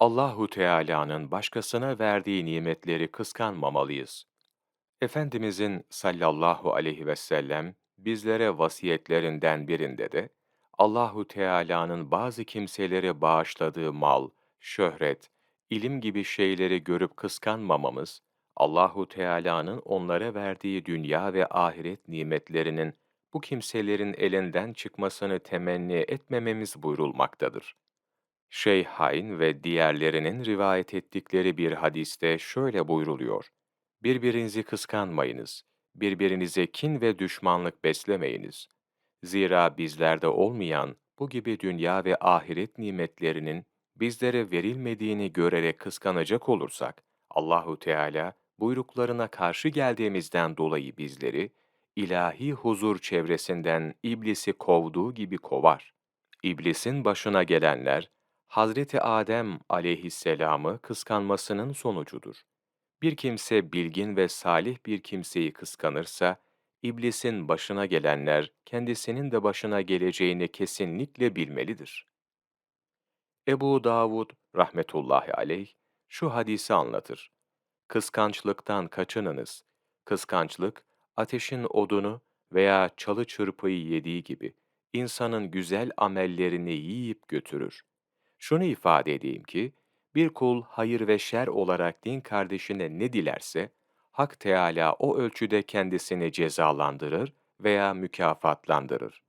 Allahu Teala'nın başkasına verdiği nimetleri kıskanmamalıyız. Efendimizin sallallahu aleyhi ve sellem bizlere vasiyetlerinden birinde de Allahu Teala'nın bazı kimselere bağışladığı mal, şöhret, ilim gibi şeyleri görüp kıskanmamamız, Allahu Teala'nın onlara verdiği dünya ve ahiret nimetlerinin bu kimselerin elinden çıkmasını temenni etmememiz buyurulmaktadır. Şeyhain ve diğerlerinin rivayet ettikleri bir hadiste şöyle buyruluyor. Birbirinizi kıskanmayınız, birbirinize kin ve düşmanlık beslemeyiniz. Zira bizlerde olmayan bu gibi dünya ve ahiret nimetlerinin bizlere verilmediğini görerek kıskanacak olursak, Allahu Teala buyruklarına karşı geldiğimizden dolayı bizleri ilahi huzur çevresinden iblisi kovduğu gibi kovar. İblisin başına gelenler Hazreti Adem aleyhisselamı kıskanmasının sonucudur. Bir kimse bilgin ve salih bir kimseyi kıskanırsa, iblisin başına gelenler kendisinin de başına geleceğini kesinlikle bilmelidir. Ebu Davud rahmetullahi aleyh şu hadisi anlatır. Kıskançlıktan kaçınınız. Kıskançlık, ateşin odunu veya çalı çırpıyı yediği gibi insanın güzel amellerini yiyip götürür. Şunu ifade edeyim ki, bir kul hayır ve şer olarak din kardeşine ne dilerse, Hak Teâlâ o ölçüde kendisini cezalandırır veya mükafatlandırır.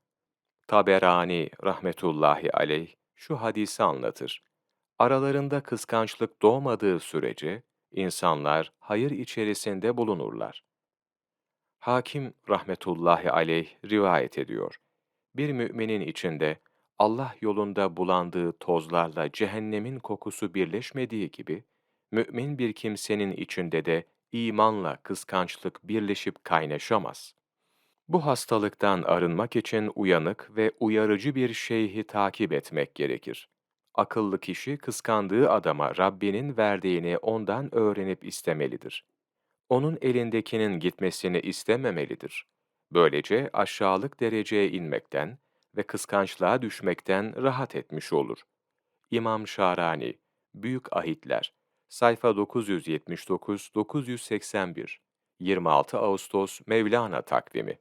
Taberani rahmetullahi aleyh şu hadisi anlatır. Aralarında kıskançlık doğmadığı sürece insanlar hayır içerisinde bulunurlar. Hakim rahmetullahi aleyh rivayet ediyor. Bir müminin içinde Allah yolunda bulandığı tozlarla cehennemin kokusu birleşmediği gibi, mümin bir kimsenin içinde de imanla kıskançlık birleşip kaynaşamaz. Bu hastalıktan arınmak için uyanık ve uyarıcı bir şeyhi takip etmek gerekir. Akıllı kişi kıskandığı adama Rabbinin verdiğini ondan öğrenip istemelidir. Onun elindekinin gitmesini istememelidir. Böylece aşağılık dereceye inmekten, ve kıskançlığa düşmekten rahat etmiş olur. İmam Şarani, Büyük Ahitler, sayfa 979-981, 26 Ağustos Mevlana takvimi